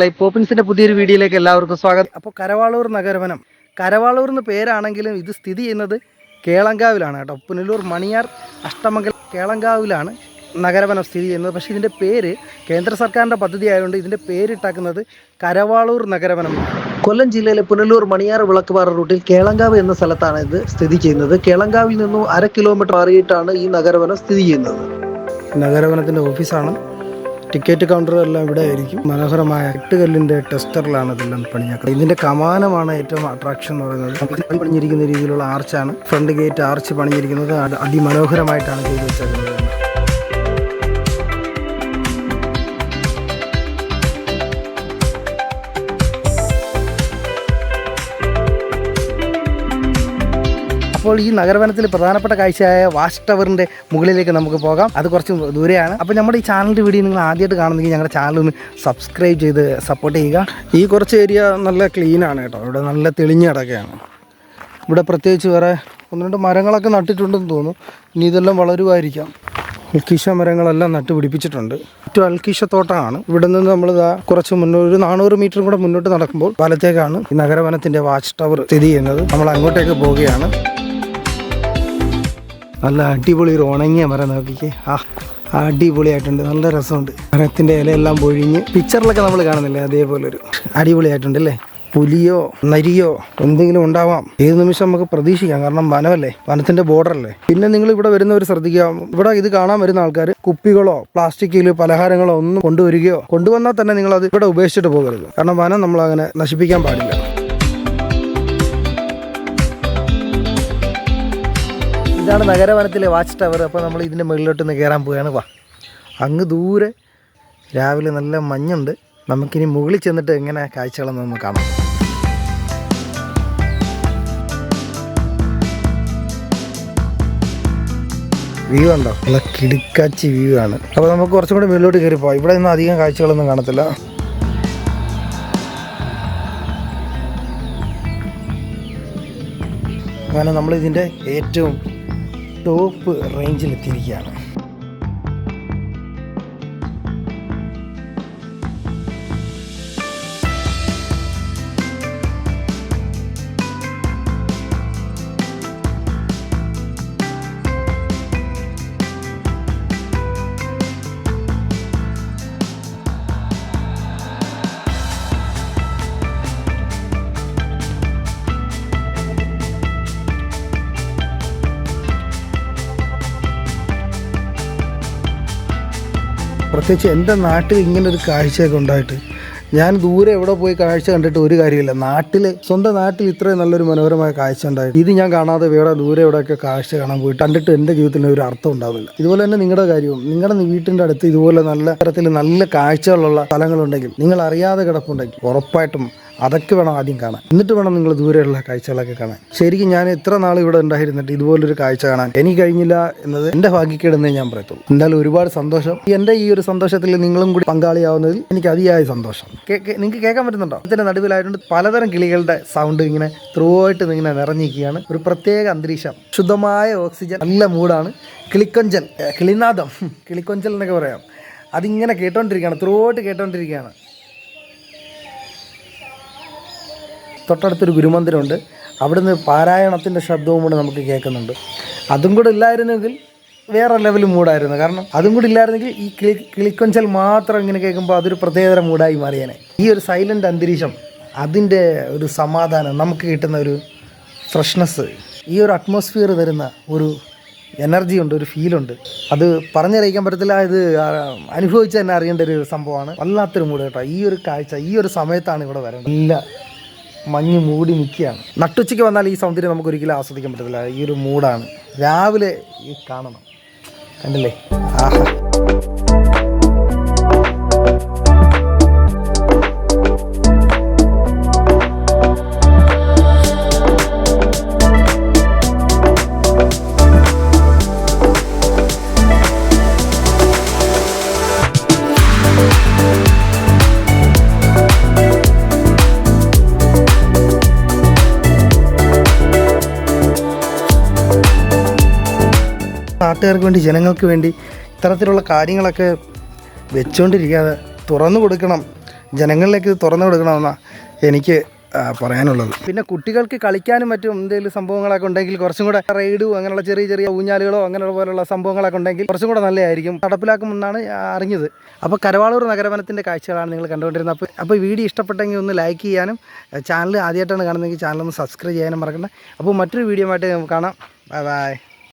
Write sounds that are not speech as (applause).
Life പോപ്പിൻസിന്റെ പുതിയൊരു വീഡിയോയിലേക്ക് എല്ലാവർക്കും സ്വാഗതം. അപ്പോൾ കരവാളൂർ നഗരവനം. കരവാളൂർ എന്ന് പേരാണെങ്കിലും ഇത് സ്ഥിതി ചെയ്യുന്നത് കേളങ്കാവിലാണ് കേട്ടോ. പുനലൂർ മണിയാർ അഷ്ടമംഗലം കേളങ്കാവിലാണ് നഗരവനം സ്ഥിതി ചെയ്യുന്നത്. പക്ഷെ ഇതിന്റെ പേര് കേന്ദ്ര സർക്കാരിന്റെ പദ്ധതി ആയതുകൊണ്ട് ഇതിന്റെ പേരിട്ടാക്കുന്നത് കരവാളൂർ നഗരവനം. കൊല്ലം ജില്ലയിലെ പുനലൂർ മണിയാർ വിളക്കുപാറ റൂട്ടിൽ കേളങ്കാവ് എന്ന സ്ഥലത്താണ് ഇത് സ്ഥിതി ചെയ്യുന്നത്. കേളങ്കാവിൽ നിന്നും അര കിലോമീറ്റർ മാറിയിട്ടാണ് ഈ നഗരവനം സ്ഥിതി ചെയ്യുന്നത്. നഗരവനത്തിന്റെ ഓഫീസാണ് ടിക്കറ്റ് കൗണ്ടറുകളെല്ലാം ഇവിടെ ആയിരിക്കും. മനോഹരമായ എട്ടുകല്ലിന്റെ ടെസ്റ്ററിലാണ് ഇതെല്ലാം പണിഞ്ഞത് ഇതിന്റെ കമാനമാണ് ഏറ്റവും അട്രാക്ഷൻ എന്ന് പറയുന്നത്. പണിഞ്ഞിരിക്കുന്ന രീതിയിലുള്ള ആർച്ചാണ് ഫ്രണ്ട് ഗേറ്റ് ആർച്ച് പണിഞ്ഞിരിക്കുന്നത്. അതിമനോഹരമായിട്ടാണ് ചെയ്തു വെച്ചേക്കുന്നത് അപ്പോൾ ഈ നഗരവനത്തിൽ പ്രധാനപ്പെട്ട കാഴ്ചയായ വാച്ച് ടവറിന്റെ മുകളിലേക്ക് നമുക്ക് പോകാം. അത് കുറച്ച് ദൂരെയാണ്. അപ്പോൾ നമ്മുടെ ഈ ചാനലിന്റെ വീഡിയോ നിങ്ങൾ ആദ്യമായിട്ട് കാണുന്നെങ്കിൽ ഞങ്ങളുടെ ചാനൽ ഒന്ന് സബ്സ്ക്രൈബ് ചെയ്ത് സപ്പോർട്ട് ചെയ്യുക. ഈ കുറച്ച് ഏരിയ നല്ല ക്ലീൻ ആണ് കേട്ടോ. ഇവിടെ നല്ല തെളിഞ്ഞ കിടക്കുകയാണ് ഇവിടെ പ്രത്യേകിച്ച് വേറെ ഒന്ന് രണ്ട് മരങ്ങളൊക്കെ നട്ടിട്ടുണ്ടെന്ന് തോന്നുന്നു. ഇനി ഇതെല്ലാം വളരുമായിരിക്കാം. അൽക്കീഷ മരങ്ങളെല്ലാം നട്ട് പിടിപ്പിച്ചിട്ടുണ്ട്. ഏറ്റവും അൽക്കീശ തോട്ടമാണ് ഇവിടെ നിന്ന് നമ്മൾ കുറച്ച് മുന്നോട്ട് ഒരു നാനൂറ് മീറ്റർ കൂടെ മുന്നോട്ട് നടക്കുമ്പോൾ വലത്തേക്കാണ് ഈ നഗരവനത്തിന്റെ വാച്ച് ടവർ സ്ഥിതി ചെയ്യുന്നത്. നമ്മൾ അങ്ങോട്ടേക്ക് പോവുകയാണ്. നല്ല അടിപൊളി ഒരു ഉണങ്ങിയ മരം നോക്കിക്കേ. ആ അടിപൊളിയായിട്ടുണ്ട്. നല്ല രസമുണ്ട്. മരത്തിന്റെ ഇലയെല്ലാം പൊഴിഞ്ഞ് പിക്ചറിലൊക്കെ നമ്മൾ കാണുന്നില്ലേ? അതേപോലെ ഒരു അടിപൊളിയായിട്ടുണ്ട് അല്ലേ? പുലിയോ നരിയോ എന്തെങ്കിലും ഉണ്ടാവാം. ഏത് നിമിഷം നമുക്ക് പ്രതീക്ഷിക്കാം. കാരണം വനമല്ലേ? വനത്തിന്റെ ബോർഡർ അല്ലേ പിന്നെ നിങ്ങൾ ഇവിടെ വരുന്നവർ ശ്രദ്ധിക്കുക. ഇവിടെ ഇത് കാണാൻ വരുന്ന ആൾക്കാർ കുപ്പികളോ പ്ലാസ്റ്റിക്കിലോ പലഹാരങ്ങളോ ഒന്നും കൊണ്ടുവരികയോ കൊണ്ടുവന്നാൽ തന്നെ നിങ്ങൾ അത് ഇവിടെ ഉപേക്ഷിച്ചിട്ട് പോകരുത്. കാരണം വനം നമ്മൾ അങ്ങനെ നശിപ്പിക്കാൻ പാടില്ല. ഇതാണ് നഗരവനത്തിലെ വാച്ച് ടവർ. അപ്പോൾ നമ്മൾ ഇതിന്റെ മുകളിലോട്ട് ഒന്ന് കയറാൻ പോവുകയാണ്. വാ. അങ്ങ് ദൂരെ രാവിലെ നല്ല മഞ്ഞുണ്ട്. നമുക്കിനി മുകളിൽ ചെന്നിട്ട് എങ്ങനെ കാഴ്ചകളെന്ന് നമുക്ക് കാണാം. വ്യൂ ഉണ്ടോ? നല്ല കിടുക്കാച്ചി വ്യൂ ആണ്. അപ്പോൾ നമുക്ക് കുറച്ചും കൂടി മുകളിലോട്ട് കയറി പോവാം. ഇവിടെ നിന്ന് അധികം കാഴ്ചകളൊന്നും കാണത്തില്ല. അങ്ങനെ നമ്മൾ ഇതിന്റെ ഏറ്റവും ടോപ്പ് റേഞ്ചിൽ പ്രത്യേകിച്ച് എന്റെ നാട്ടിൽ ഇങ്ങനെ ഒരു കാഴ്ചയൊക്കെ ഉണ്ടായിട്ട് ഞാൻ ദൂരെ എവിടെ പോയി കാഴ്ച കണ്ടിട്ട് ഒരു കാര്യമില്ല. നാട്ടിൽ സ്വന്തം നാട്ടിൽ ഇത്രയും നല്ലൊരു മനോഹരമായ കാഴ്ച ഉണ്ടായിട്ട് ഇത് ഞാൻ കാണാതെ വേറെ ദൂരെ എവിടെയൊക്കെ കാഴ്ച കാണാൻ പോയിട്ട് കണ്ടിട്ട് എന്റെ ജീവിതത്തിന് ഒരു അർത്ഥം ഉണ്ടാവില്ല. ഇതുപോലെ തന്നെ നിങ്ങളുടെ കാര്യവും നിങ്ങളുടെ വീട്ടിന്റെ അടുത്ത് ഇതുപോലെ നല്ല തരത്തിൽ നല്ല കാഴ്ചകളുള്ള സ്ഥലങ്ങളുണ്ടെങ്കിൽ നിങ്ങൾ അറിയാതെ കിടപ്പുണ്ടെങ്കിൽ ഉറപ്പായിട്ടും അതൊക്കെ വേണം ആദ്യം കാണാൻ. എന്നിട്ട് വേണം നിങ്ങൾ ദൂരെയുള്ള കാഴ്ചകളൊക്കെ കാണാൻ. ശരിക്കും ഞാൻ എത്ര നാൾ ഇവിടെ ഉണ്ടായിരുന്നിട്ട് ഇതുപോലൊരു കാഴ്ച കാണാൻ എനിക്ക് കഴിഞ്ഞില്ല എന്നത് എന്റെ ഭാഗ്യക്കേടെന്നേ ഞാൻ പറയത്തുള്ളൂ. എന്തായാലും ഒരുപാട് സന്തോഷം. എന്റെ ഈ ഒരു സന്തോഷത്തിൽ നിങ്ങളും കൂടി പങ്കാളിയാവുന്നതിൽ എനിക്ക് അതിയായ സന്തോഷം. നിങ്ങൾക്ക് കേൾക്കാൻ പറ്റുന്നുണ്ടോ? ഇതിന്റെ നടുവിലായതുകൊണ്ട് പലതരം കിളികളുടെ സൗണ്ട് ഇങ്ങനെ ത്രൂ ആയിട്ട് ഇങ്ങനെ നിറഞ്ഞിരിക്കുകയാണ്. ഒരു പ്രത്യേക അന്തരീക്ഷം. ശുദ്ധമായ ഓക്സിജൻ നല്ല മൂടാണ് കിളിക്കൊഞ്ചൽ കിളിനാദം. (laughs) കിളിക്കൊഞ്ചൽ എന്നൊക്കെ പറയാം. അതിങ്ങനെ കേട്ടോണ്ടിരിക്കുകയാണ്. ത്രൂ ആയിട്ട് കേട്ടോണ്ടിരിക്കുകയാണ്. തൊട്ടടുത്തൊരു ഗുരുമന്ദിരമുണ്ട്. അവിടുന്ന് പാരായണത്തിന്റെ ശബ്ദവും കൂടെ നമുക്ക് കേൾക്കുന്നുണ്ട്. അതും കൂടെ ഇല്ലായിരുന്നെങ്കിൽ വേറെ ലെവൽ മൂടായിരുന്നു. കാരണം അതും കൂടി ഇല്ലായിരുന്നെങ്കിൽ ഈ കിളി കിളിക്കൊഞ്ചൽ മാത്രം ഇങ്ങനെ കേൾക്കുമ്പോൾ അതൊരു പ്രത്യേകതര മൂടായി മാറിയേനെ. ഈ ഒരു സൈലന്റ് അന്തരീക്ഷം അതിന്റെ ഒരു സമാധാനം നമുക്ക് കിട്ടുന്ന ഒരു ഫ്രഷ്നെസ് ഈ ഒരു അറ്റ്മോസ്ഫിയർ തരുന്ന ഒരു എനർജി ഉണ്ട് ഒരു ഫീലുണ്ട് അത് പറഞ്ഞറിയിക്കാൻ പറ്റത്തില്ല. ഇത് അനുഭവിച്ച് തന്നെ അറിയേണ്ട ഒരു സംഭവമാണ്. വല്ലാത്തൊരു മൂഡ് കേട്ടോ. ഈ ഒരു കാഴ്ച ഈ ഒരു സമയത്താണ് ഇവിടെ വരേണ്ടത്. നല്ല മഞ്ഞ് മൂടി നിൽക്കുകയാണ്. നട്ടുച്ചയ്ക്ക് വന്നാൽ ഈ സൗന്ദര്യം നമുക്ക് ഒരിക്കലും ആസ്വദിക്കാൻ പറ്റത്തില്ല. ഈ ഒരു മൂടാണ് രാവിലെ ഈ കാണണം. കണ്ടില്ലേ? ആഹാ. നാട്ടുകാർക്ക് വേണ്ടി ജനങ്ങൾക്ക് വേണ്ടി ഇത്തരത്തിലുള്ള കാര്യങ്ങളൊക്കെ വെച്ചുകൊണ്ടിരിക്കാതെ തുറന്നു കൊടുക്കണം. ജനങ്ങളിലേക്ക് ഇത് തുറന്നു കൊടുക്കണമെന്നാണ് എനിക്ക് പറയാനുള്ളത്. പിന്നെ കുട്ടികൾക്ക് കളിക്കാനും മറ്റും എന്തെങ്കിലും സംഭവങ്ങളൊക്കെ ഉണ്ടെങ്കിൽ കുറച്ചും കൂടെ റൈഡോ അങ്ങനെയുള്ള ചെറിയ ചെറിയ ഊഞ്ഞാലുകളോ അങ്ങനെയുള്ള പോലുള്ള സംഭവങ്ങളൊക്കെ ഉണ്ടെങ്കിൽ കുറച്ചും കൂടെ നല്ലതായിരിക്കും. നടപ്പിലാക്കുമെന്നാണ് അറിഞ്ഞത്. അപ്പോൾ കരവാളൂർ നഗരവനത്തിന്റെ കാഴ്ചകളാണ് നിങ്ങൾ കണ്ടുകൊണ്ടിരുന്നത്. അപ്പോൾ അപ്പോൾ വീഡിയോ ഇഷ്ടപ്പെട്ടെങ്കിൽ ഒന്ന് ലൈക്ക് ചെയ്യാനും ചാനൽ ആദ്യമായിട്ടാണ് കാണുന്നതെങ്കിൽ ചാനൽ ഒന്ന് സബ്സ്ക്രൈബ് ചെയ്യാനും മറക്കണ്ട. അപ്പോൾ മറ്റൊരു വീഡിയോ ആയിട്ട് കാണാം. Bye bye.